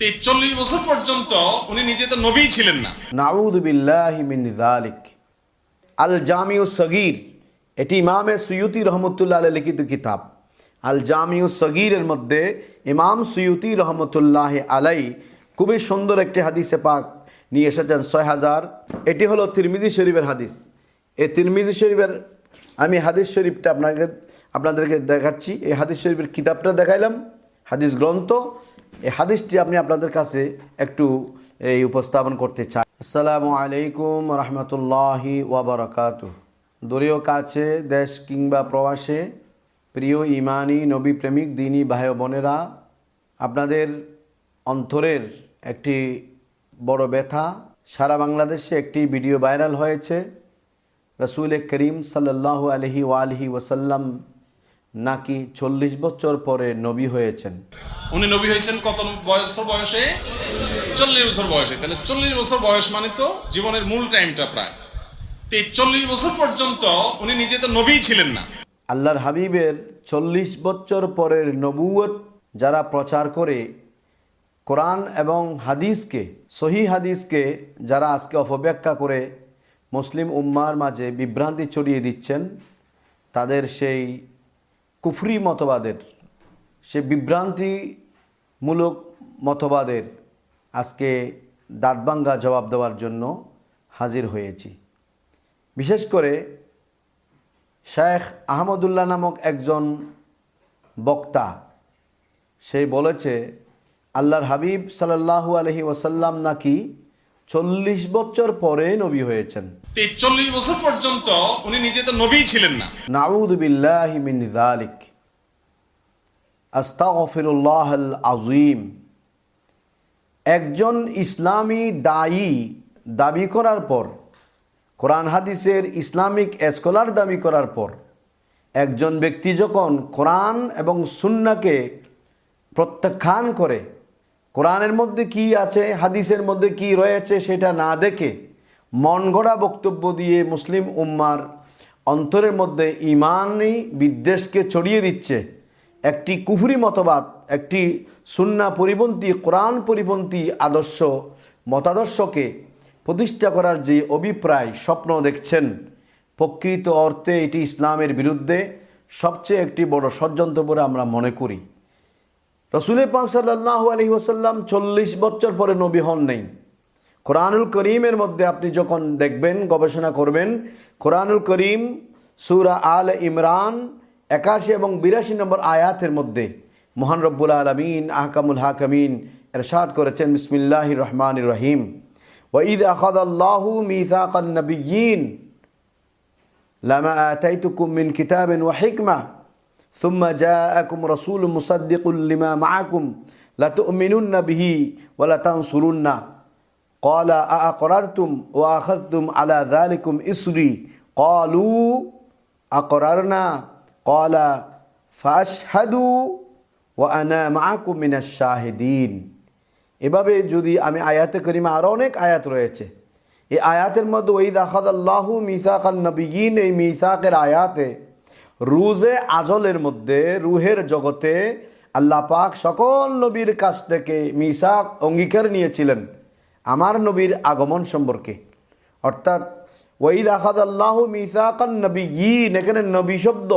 তেচল্লিশ বছর পর্যন্ত উনি নিজে তো নবী ছিলেন না। নাউদ বিল্লাহি মিন যালিক। আল জামিউ সগীর, এটি ইমামে সুয়ুতি রহমতুল্লাহ আলাই লিখিত কিতাব। আল জামিউ সগীরের মধ্যে ইমাম সুয়ুতি রহমতুল্লাহ আলাই খুবই সুন্দর একটি হাদিসে পাক নিয়ে এসেছেন ছয় হাজার। এটি হলো তিরমিজি শরীফের হাদিস। এই তিরমিজি শরীফের আমি হাদিস শরীফটা আপনাকে, আপনাদেরকে দেখাচ্ছি। এই হাদিস শরীফের কিতাবটা দেখাইলাম। হাদিস গ্রন্থ এই হাদিসটি আপনি আপনাদের কাছে একটু এই উপস্থাপন করতে চাই। আসসালামু আলাইকুম রহমতুল্লাহি ওয়াবারাকাত দূরেও কাছে, দেশ কিংবা প্রবাসে, প্রিয় ইমানি নবী প্রেমিক দিনী ভাই বোনেরা, আপনাদের অন্তরের একটি বড় ব্যথা, সারা বাংলাদেশে একটি ভিডিও ভাইরাল হয়েছে। রসুল করিম সাল্লাহ আলহি ওয়ালহি ওয়াসাল্লাম নাকি চল্লিশ বছর পরে নবী হয়েছেন? উনি নবী হয়েছেন কত বছর বয়সে? চল্লিশ বছর বয়সে। তাহলে চল্লিশ বছর বয়স মানে তো জীবনের মূল টাইমটা প্রায়। তেচল্লিশ বছর পর্যন্ত উনি নিজে তো নবী ছিলেন না। আল্লাহর হাবিবের চল্লিশ বছর পরের নবুয়ত যারা প্রচার করে কোরআন এবং হাদিসকে সহি হাদিসকে যারা আজকে অপব্যাখ্যা করে মুসলিম উম্মার মাঝে বিভ্রান্তি ছড়িয়ে দিচ্ছেন তাদের সেই কুফরি মতবাদের, সে বিভ্রান্তিমূলক মতবাদের আজকে দাঁতবাঙ্গা জবাব দেওয়ার জন্য হাজির হয়েছি। বিশেষ করে শেখ আহমদুল্লাহ নামক একজন বক্তা, সে বলেছে, আল্লাহর হাবিব সাল্লাল্লাহু আলহি ওয়াসাল্লাম নাকি চল্লিশ বছর পরে নবী হয়েছেন। তেচল্লিশ বছর পর্যন্ত উনি নিজে তো নবী ছিলেন না। নাউদ বিল্লাহি মিন যালিক। আস্তাগফিরুল্লাহ আল আযীম একজন ইসলামী দায়ী দাবি করার পর কোরআন হাদিসের ইসলামিক স্কলার দাবি করার পর একজন ব্যক্তি যখন কোরআন এবং সুন্নাকে প্রত্যাখ্যান করে কোরআনের মধ্যে কি আছে, হাদিসের মধ্যে কি রয়েছে সেটা না দেখে মন গড়া বক্তব্য দিয়ে মুসলিম উম্মার অন্তরের মধ্যে ইমানই বিদ্বেষকে ছড়িয়ে দিচ্ছে। একটি কুফরি মতবাদ, একটি সুন্না পরিপন্থী, কোরআন পরিপন্থী আদর্শ, মতাদর্শকে প্রতিষ্ঠা করার যে অভিপ্রায়, স্বপ্ন দেখছেন। প্রকৃত অর্থে এটি ইসলামের বিরুদ্ধে সবচেয়ে একটি বড় ষড়যন্ত্র বলে আমরা মনে করি। রসুলের পাক সাল্লাহ আলি ওসাল্লাম চল্লিশ বছর পরে নবী হন নেই। কোরআনুল করিমের মধ্যে আপনি যখন দেখবেন, গবেষণা করবেন, কোরআনুল করিম, সুরা আল ইমরান একাশি এবং বিরাশি নম্বর আয়াতের মধ্যে মোহান রব্বুল আলমিন, আহকামুল হাকামিন এরশাদ করেছেন বিসমিল্লাহ রহমান রহিম। ওঈদ আখাদ আল্লাহু মিসাকান লামা তাইতুকুমিন কিতাবিন ওয়াহিকমা ثم جاءكم رسول مصدق لما معكم لتؤمنن به ولتنصرن قال أأقررتم وأخذتم على ذلكم إسري قالوا أقررنا قال فأشهدوا وأنا معكم من الشاهدين এভাবে যদি আমি আয়াতে করিমা আরও অনেক আয়াত রয়েছে এই আয়াতের মধ্যে ওইদ আখাদ আল্লাহু মিসাকান নবীন এই মিসাকের আয়াতে রুজে আজলের মধ্যে রুহের জগতে আল্লাহ পাক সকল নবীর কাছ থেকে মিসাক অঙ্গীকার নিয়েছিলেন আমার নবীর আগমন সম্পর্কে। অর্থাৎ ওইদ আখাদ আল্লাহু মিসাকান নবীন এখানে নবী শব্দ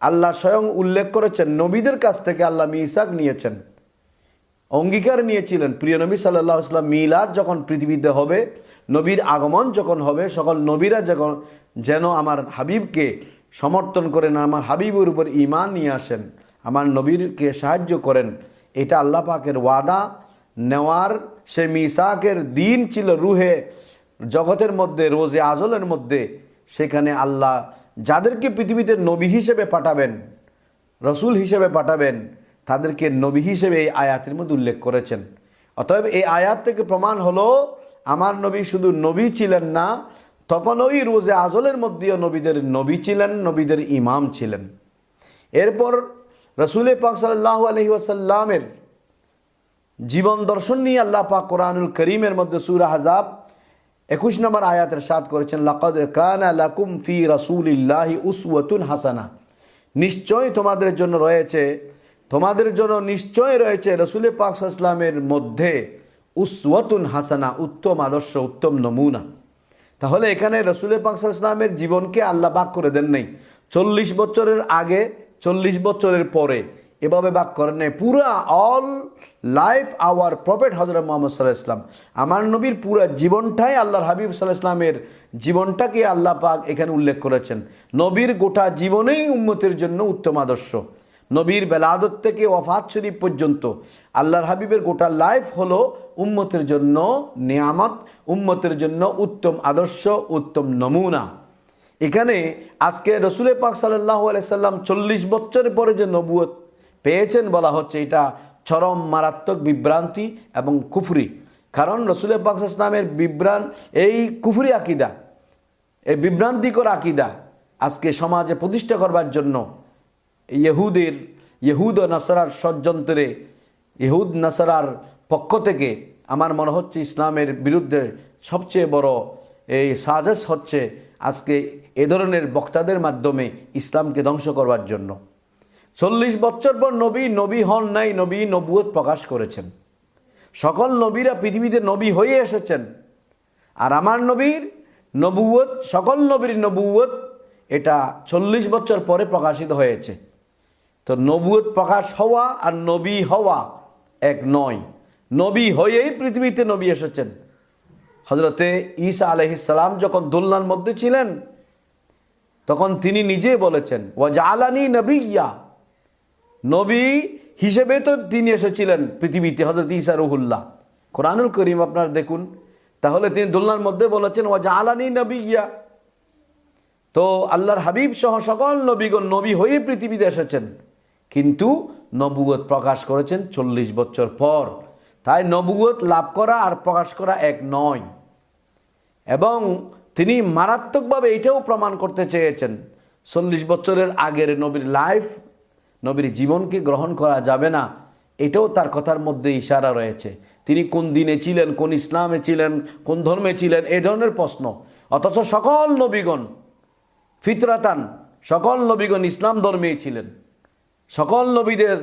আল্লাহ স্বয়ং উল্লেখ করেছেন, নবীদের কাছ থেকে আল্লাহ মিসাক নিয়েছেন। অঙ্গীকার নিয়েছিলেন। প্রিয় নবী সাল্লাহ ইসলাম মিলাদ যখন পৃথিবীতে হবে, নবীর আগমন যখন হবে, সকল নবীরা যখন, যেন আমার হাবিবকে সমর্থন করেন, আমার হাবিবের উপর ইমান নিয়ে আসেন, আমার নবীরকে সাহায্য করেন, এটা আল্লাহ পাকের ওয়াদা। নেওয়ার সে মিসাকের দিন ছিল রুহে, জগতের মধ্যে, রোজে আজলের মধ্যে, সেখানে আল্লাহ যাদেরকে পৃথিবীতে নবী হিসেবে পাঠাবেন, রসুল হিসেবে পাঠাবেন, তাদেরকে নবী হিসেবে এই আয়াতের মধ্যে উল্লেখ করেছেন। অতএব এই আয়াত থেকে প্রমাণ হলো, আমার নবী শুধু নবী ছিলেন না তখন ওই রোজে আজলের মধ্যেও নবীদের নবী ছিলেন, নবীদের ইমাম ছিলেন। এরপর রসুল পাক সাল্লাহ আলহি ওয়াসাল্লামের জীবন দর্শন নিয়ে আল্লাহ পাক কোরআনুল করিমের মধ্যে সুরা হাজাব একুশ নম্বর আয়াতের সাত করেছেন, লাকদ কানা লাকুম ফি রাসূলিল্লাহি উসওয়াতুন হাসানা। নিশ্চয় তোমাদের জন্য রয়েছে, তোমাদের জন্য নিশ্চয় রয়েছে রসুল পাক ইসলামের মধ্যে উসওয়াতুন হাসানা, উত্তম আদর্শ, উত্তম নমুনা। তাহলে এখানে রসুল পাক ইসলামের জীবনকে আল্লাহ বাক করে দেন নাই। চল্লিশ বছরের আগে, চল্লিশ বছরের পরে এভাবে বাক করেন নাই। পুরা অল লাইফ আওয়ার প্রফেট হজরত মোহাম্মদ সাল্লাহ ইসলাম আমার নবীর পুরা জীবনটাই আল্লাহর হাবিব সাল্লাহ ইসলামের জীবনটাকে আল্লাহ পাক এখানে উল্লেখ করেছেন। নবীর গোটা জীবনেই উম্মতের জন্য উত্তম আদর্শ। নবীর বেলাদত থেকে ওয়াফাত শরীফ পর্যন্ত আল্লাহর হাবিবের গোটা লাইফ হলো উম্মতের জন্য নিয়ামত, উম্মতের জন্য উত্তম আদর্শ, উত্তম নমুনা। এখানে আজকে রসুল পাক সাল্লাহ আলাইসাল্লাম চল্লিশ বছরের পরে যে নবুয়ত পেয়েছেন বলা হচ্ছে, এটা চরম মারাত্মক বিভ্রান্তি এবং কুফরি। কারণ রসুল পাক ইসলামের বিভ্রান, এই কুফরি আকিদা, এই বিভ্রান্তিকর আকিদা আজকে সমাজে প্রতিষ্ঠা করবার জন্য ইহুদের, ইহুদ ও নাসারার ষড়যন্ত্রে, ইহুদ নাসারার পক্ষ থেকে আমার মনে হচ্ছে ইসলামের বিরুদ্ধে সবচেয়ে বড় এই সাজেস হচ্ছে আজকে এ ধরনের বক্তাদের মাধ্যমে ইসলামকে ধ্বংস করবার জন্য। চল্লিশ বছর পর নবী নবী হন নাই, নবী নবুয়ত প্রকাশ করেছেন। সকল নবীরা পৃথিবীতে নবী হয়ে এসেছেন। আর আমার নবীর নবুয়ত, সকল নবীর নবুয়ত এটা চল্লিশ বছর পরে প্রকাশিত হয়েছে। তো নবুয়ত প্রকাশ হওয়া আর নবী হওয়া এক নয়। নবী হয়েই পৃথিবীতে নবী এসেছেন। হজরতে ঈসা আলহিসাল্লাম যখন দোলনার মধ্যে ছিলেন, তখন তিনি নিজে বলেছেন ওয়াজ আলানি নবী নবী হিসেবে তো তিনি এসেছিলেন পৃথিবীতে হজরত ঈসা রহুল্লাহ। কোরআনুল করিম আপনার দেখুন। তাহলে তিনি দোলনার মধ্যে বলেছেন ওয়াজ আলানি নবী ইয়া তো আল্লাহর হাবিব সহ সকল নবীগণ নবী হয়ে পৃথিবীতে এসেছেন। কিন্তু নবুয়ত প্রকাশ করেছেন চল্লিশ বছর পর। তাই নবুয়ত লাভ করা আর প্রকাশ করা এক নয়। এবং তিনি মারাত্মকভাবে এটাও প্রমাণ করতে চেয়েছেন, চল্লিশ বছরের আগের নবীর লাইফ নবীর জীবনকে গ্রহণ করা যাবে না, এটাও তার কথার মধ্যে ইশারা রয়েছে। তিনি কোন দিনে ছিলেন, কোন ইসলামে ছিলেন, কোন ধর্মে ছিলেন, এ ধরনের প্রশ্ন। অথচ সকল নবীগণ ফিতরাতান, সকল নবীগণ ইসলাম ধর্মেই ছিলেন। সকল নবীদের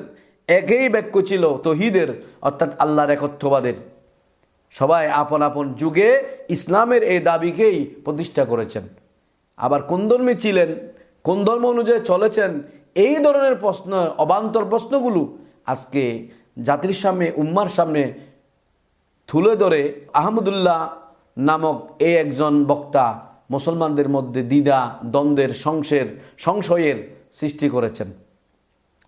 একই বাক্য ছিল, তহিদের, অর্থাৎ আল্লাহর একত্ববাদের। সবাই আপন আপন যুগে ইসলামের এই দাবিকেই প্রতিষ্ঠা করেছেন। আবার কোন ধর্মে ছিলেন, কোন ধর্ম অনুযায়ী চলেছেন, এই ধরনের প্রশ্ন, অবান্তর প্রশ্নগুলো আজকে জাতির সামনে, উম্মার সামনে তুলে ধরে আহমদুল্লাহ নামক এই একজন বক্তা মুসলমানদের মধ্যে দ্বিধা, দ্বন্দ্বের সংশের সংশয়ের সৃষ্টি করেছেন।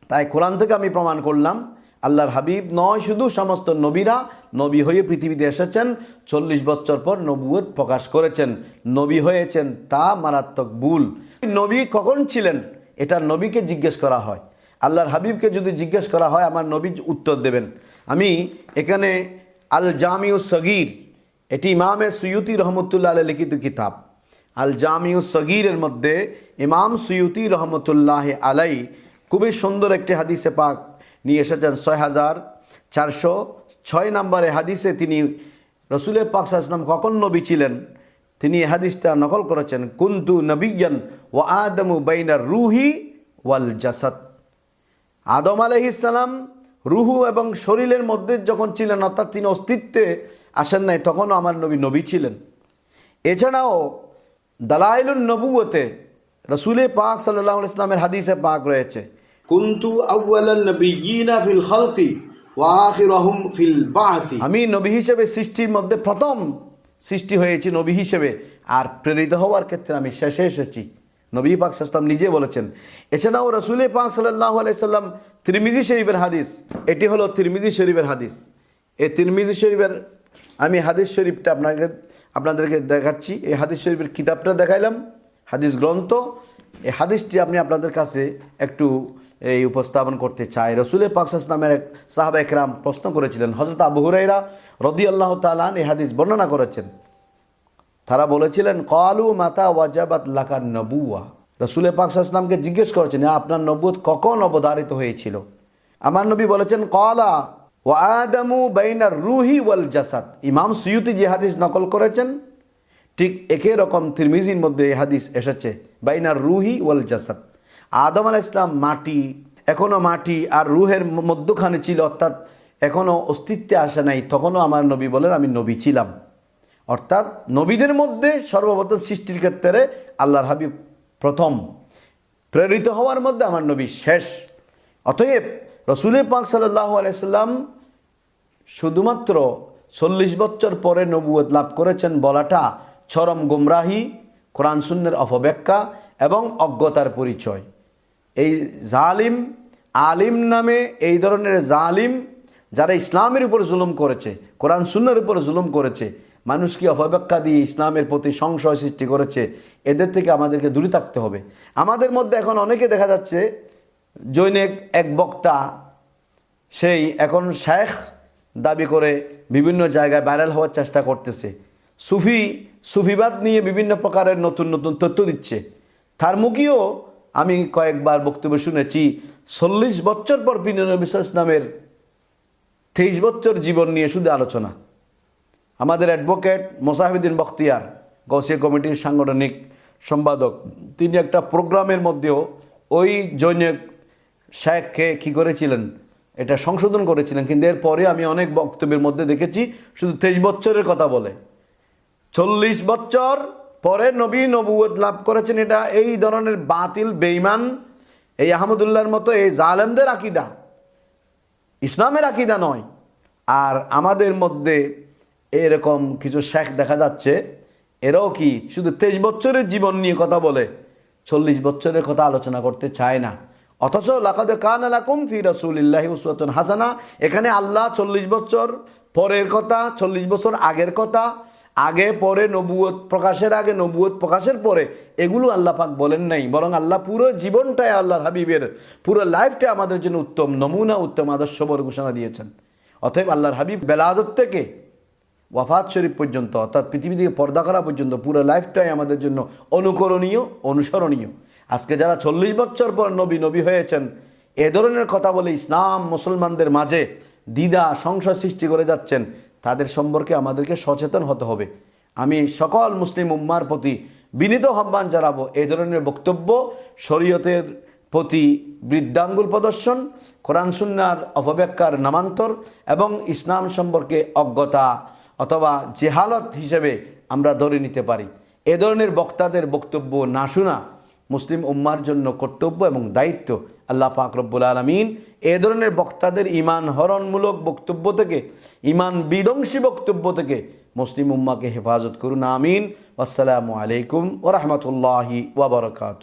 তাই কোরআন থেকে আমি প্রমাণ করলাম, আল্লাহর হাবিব নয়, শুধু সমস্ত নবীরা নবী হয়ে পৃথিবীতে এসেছেন, চল্লিশ বছর পর নবুয়ত প্রকাশ করেছেন। নবী হয়েছেন তা মারাত্মক ভুল। নবী কখন ছিলেন? এটা নবীকে জিজ্ঞেস করা হয়। আল্লাহর হাবিবকে যদি জিজ্ঞেস করা হয়, আমার নবী উত্তর দেবেন। আমি এখানে আল জামিউ সগির, এটি ইমামে সুয়ুতি রহমতুল্লাহ লিখিত কিতাব। আল জামিউ সগিরের মধ্যে ইমাম সুয়ুতি রহমতুল্লাহ আলাই খুবই সুন্দর একটি হাদিসে পাক নিয়ে এসেছেন ছয় হাজার চারশো ছয় নম্বরে হাদিসে তিনি রসুলে পাক সাহসলাম কখন নবী ছিলেন? তিনি হাদিসটা নকল করেছেন, কুন্তু নবিয়ান ও আদমু বাইনার রুহি ওয়াল জাসাদ। আদম আলহিসাল্লাম রুহু এবং শরীরের মধ্যে যখন ছিলেন, অর্থাৎ তিনি অস্তিত্বে আসেন নাই, তখনও আমার নবী নবী ছিলেন। এছাড়াও দালাইলুন নবুয়তে রসুলে পাক সাল্লাহ ইসলামের হাদিসে পাক রয়েছে। কুনতু আউয়ালান নবিয়িনা ফিল খালকি ওয়া আখিরাহুম ফিল বাসি। আমি নবী হিসেবে সৃষ্টির মধ্যে প্রথম সৃষ্টি হয়েছি নবী হিসেবে, আর প্রেরিত হওয়ার ক্ষেত্রে আমি শেষে এসেছি। নবী পাক সাল্লাম নিজে বলেছেন, এছাড়াও রসুলে পাক সাল্লাহ আলাইসাল্লাম তিরমিজি শরীফের হাদিস, এটি হলো তিরমিজি শরীফের হাদিস। এই তিরমিজি শরীফের, আমি হাদিস শরীফটা আপনাকে, আপনাদেরকে দেখাচ্ছি। এই হাদিস শরীফের কিতাবটা দেখাইলাম, হাদিস গ্রন্থ এই হাদিসটি আপনি আপনাদের কাছে একটু এই উপস্থাপন করতে চাই। রসুলের পাকসাস নামের এক সাহাবা একরাম প্রশ্ন করেছিলেন হজরত আবু হুরাইরা রদি আল্লাহ তালান এই হাদিস বর্ণনা করেছেন। তারা বলেছিলেন কলু মাতা ওয়াজাবাত লাকার নবুয়া রসুলের পাকসাসলামকে জিজ্ঞেস করেছেন "হ্যাঁ, আপনার নবুত কখন অবধারিত হয়েছিল? আমার নবী বলেছেন কলা ও আদামু বাইনার রুহি ওয়াল জাসাদ। ইমাম সুয়ুতি যে হাদিস নকল করেছেন ঠিক একই রকম তিরমিজির মধ্যে এই হাদিস এসেছে। বাইনার রুহি ওয়াল জাসাদ। আদম আলাহ ইসলাম মাটি এখনও মাটি আর রুহের মধ্যখানে ছিল, অর্থাৎ এখনও অস্তিত্বে আসে নাই, তখনও আমার নবী বলেন, আমি নবী ছিলাম। অর্থাৎ নবীদের মধ্যে সর্বপ্রথম সৃষ্টির ক্ষেত্রে আল্লাহর হাবিব প্রথম। প্রেরিত হওয়ার মধ্যে আমার নবী শেষ। অতএব রসুল পাক সাল্লাহ আলাইসাল্লাম শুধুমাত্র চল্লিশ বছর পরে নবুয়ত লাভ করেছেন বলাটা চরম গুমরাহি। কোরআন শূন্যের অপব্যাখ্যা এবং অজ্ঞতার পরিচয়। এই জালিম, আলিম নামে এই ধরনের জালিম যারা ইসলামের উপর জুলুম করেছে, কোরআন শূন্যের উপর জুলুম করেছে মানুষকে অপব্যাখ্যা দিয়ে ইসলামের প্রতি সংশয় সৃষ্টি করেছে, এদের থেকে আমাদেরকে দূরে থাকতে হবে। আমাদের মধ্যে এখন অনেকে দেখা যাচ্ছে, জৈনিক এক বক্তা, সেই এখন শেখ দাবি করে বিভিন্ন জায়গায় ভাইরাল হওয়ার চেষ্টা করতেছে। সুফি সুফিবাদ নিয়ে বিভিন্ন প্রকারের নতুন নতুন তথ্য দিচ্ছে। তার মুখেও আমি কয়েকবার বক্তব্য শুনেছি, চল্লিশ বছর পর বিনয় বিশ্বাস নামের তেইশ বছর জীবন নিয়ে শুধু আলোচনা। আমাদের অ্যাডভোকেট মোসাহিউদ্দিন বখতিয়ার, গৌসিয়া কমিটির সাংগঠনিক সম্পাদক, তিনি একটা প্রোগ্রামের মধ্যেও ওই জৈনিক শেখকে কী করেছিলেন, এটা সংশোধন করেছিলেন। কিন্তু এরপরে আমি অনেক বক্তব্যের মধ্যে দেখেছি, শুধু তেইশ বছরের কথা বলে। চল্লিশ বছর পরে নবী নবুয়ত লাভ করেছেন এটা, এই ধরনের বাতিল বেইমান এই আহমদুল্লাহর মতো এই জালেমদের আকিদা। ইসলামের আকিদা নয়। আর আমাদের মধ্যে এরকম কিছু শেখ দেখা যাচ্ছে, এরাও কি শুধু তেইশ বছরের জীবন নিয়ে কথা বলে, চল্লিশ বছরের কথা আলোচনা করতে চায় না। অথচ লাকাদে কান আলাকুম ফি রাসূলিল্লাহি উসওয়াতুন হাসানা, এখানে আল্লাহ চল্লিশ বছর পরের কথা, চল্লিশ বছর আগের কথা আগে, পরে নবুয়ত প্রকাশের আগে নবুয়ত প্রকাশের পরে, এগুলো আল্লাহ পাক বলেন নাই। বরং আল্লাহ পুরো জীবনটাই আল্লাহর হাবিবের, পুরো লাইফটাই আমাদের জন্য উত্তম, নমুনা, উত্তম আদর্শ বলে ঘোষণা দিয়েছেন। অতএব আল্লাহর হাবিব বেলাদত থেকে ওয়াফাত শরীফ পর্যন্ত, অর্থাৎ পৃথিবী থেকে পর্দা করা পর্যন্ত, পুরো লাইফটাই আমাদের জন্য অনুকরণীয়, অনুসরণীয়। আজকে যারা চল্লিশ বছর পর নবী নবী হয়েছেন, এ ধরনের কথা বলে ইসলাম মুসলমানদের মাঝে দ্বিধা, সংশয় সৃষ্টি করে যাচ্ছেন তাদের সম্পর্কে আমাদেরকে সচেতন হতে হবে। আমি সকল মুসলিম উম্মার প্রতি বিনীত আহ্বান জানাব এই ধরনের বক্তব্য শরীয়তের প্রতি বৃদ্ধাঙ্গুল প্রদর্শন, কোরআন সুন্নার অপব্যাখ্যার নামান্তর এবং ইসলাম সম্পর্কে অজ্ঞতা অথবা জেহালত হিসেবে আমরা ধরে নিতে পারি। এ ধরনের বক্তাদের বক্তব্য না শোনা মুসলিম উম্মার জন্য কর্তব্য এবং দায়িত্ব আল্লাহ পাক রব্বুল আলমিন এ ধরনের বক্তাদের ইমান হরণমূলক বক্তব্য থেকে ইমান বিধ্বংসী বক্তব্য থেকে মুসলিম উম্মাকে হেফাজত করুন, আমিন। আসসালামু আলাইকুম ওরহমতুল্লাহি ওবরকাত